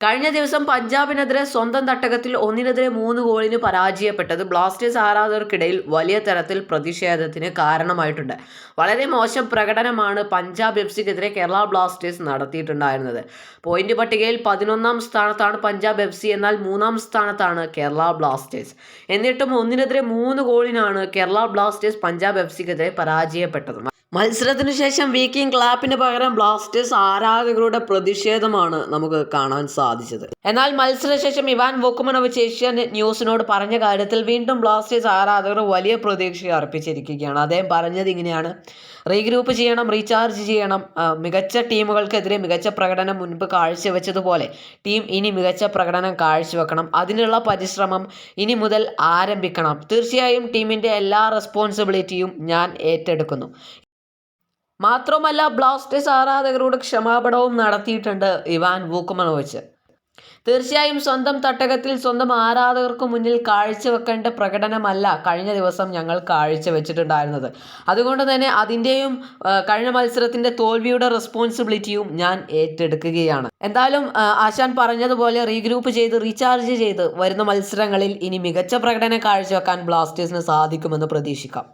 കഴിഞ്ഞ ദിവസം പഞ്ചാബിനെതിരെ സ്വന്തം തട്ടകത്തിൽ ഒന്നിനെതിരെ മൂന്ന് ഗോളിന് പരാജയപ്പെട്ടത് ബ്ലാസ്റ്റേഴ്സ് ആരാധകർക്കിടയിൽ വലിയ തരത്തിൽ പ്രതിഷേധത്തിന് കാരണമായിട്ടുണ്ട്. വളരെ മോശം പ്രകടനമാണ് പഞ്ചാബ് എഫ് സിക്കെതിരെ കേരള ബ്ലാസ്റ്റേഴ്സ് നടത്തിയിട്ടുണ്ടായിരുന്നത്. പോയിന്റ് പട്ടികയിൽ പതിനൊന്നാം സ്ഥാനത്താണ് പഞ്ചാബ് എഫ് സി എന്നാൽ മൂന്നാം സ്ഥാനത്താണ് കേരള ബ്ലാസ്റ്റേഴ്സ്. എന്നിട്ടും ഒന്നിനെതിരെ മൂന്ന് ഗോളിനാണ് കേരള ബ്ലാസ്റ്റേഴ്സ് പഞ്ചാബ് എഫ് സിക്കെതിരെ പരാജയപ്പെട്ടത്. മത്സരത്തിന് ശേഷം വീക്കിംഗ് ക്ലാപ്പിന് പകരം ബ്ലാസ്റ്റേഴ്സ് ആരാധകരുടെ പ്രതിഷേധമാണ് നമുക്ക് കാണാൻ സാധിച്ചത്. എന്നാൽ മത്സരശേഷം ഇവാൻ വോക്കുമനോവിച്ച് ഏഷ്യാനെറ്റ് ന്യൂസിനോട് പറഞ്ഞ കാര്യത്തിൽ വീണ്ടും ബ്ലാസ്റ്റേഴ്സ് ആരാധകർ വലിയ പ്രതീക്ഷ അർപ്പിച്ചിരിക്കുകയാണ്. അദ്ദേഹം പറഞ്ഞത് ഇങ്ങനെയാണ്. റീഗ്രൂപ്പ് ചെയ്യണം റീചാർജ് ചെയ്യണം. മികച്ച ടീമുകൾക്കെതിരെ മികച്ച പ്രകടനം മുൻപ് കാഴ്ചവെച്ചതുപോലെ ടീം ഇനി മികച്ച പ്രകടനം കാഴ്ചവെക്കണം. അതിനുള്ള പരിശ്രമം ഇനി മുതൽ ആരംഭിക്കണം. തീർച്ചയായും ടീമിന്റെ എല്ലാ റെസ്പോൺസിബിലിറ്റിയും ഞാൻ ഏറ്റെടുക്കുന്നു. മാത്രമല്ല ബ്ലാസ്റ്റേഴ്സ് ആരാധകരോട് ക്ഷമാപണവും നടത്തിയിട്ടുണ്ട് ഇവാൻ വൂക്കുമനോവിച്ച്. തീർച്ചയായും സ്വന്തം തട്ടകത്തിൽ സ്വന്തം ആരാധകർക്ക് മുന്നിൽ കാഴ്ചവെക്കേണ്ട പ്രകടനമല്ല കഴിഞ്ഞ ദിവസം ഞങ്ങൾ കാഴ്ചവെച്ചിട്ടുണ്ടായിരുന്നത്. അതുകൊണ്ട് തന്നെ അതിന്റെയും കഴിഞ്ഞ മത്സരത്തിന്റെ തോൽവിയുടെ റെസ്പോൺസിബിലിറ്റിയും ഞാൻ ഏറ്റെടുക്കുകയാണ്. എന്തായാലും ആശാൻ പറഞ്ഞതുപോലെ റീഗ്രൂപ്പ് ചെയ്ത് റീചാർജ് ചെയ്ത് വരുന്ന മത്സരങ്ങളിൽ ഇനി മികച്ച പ്രകടനം കാഴ്ചവെക്കാൻ ബ്ലാസ്റ്റേഴ്സിന് സാധിക്കുമെന്ന് പ്രതീക്ഷിക്കാം.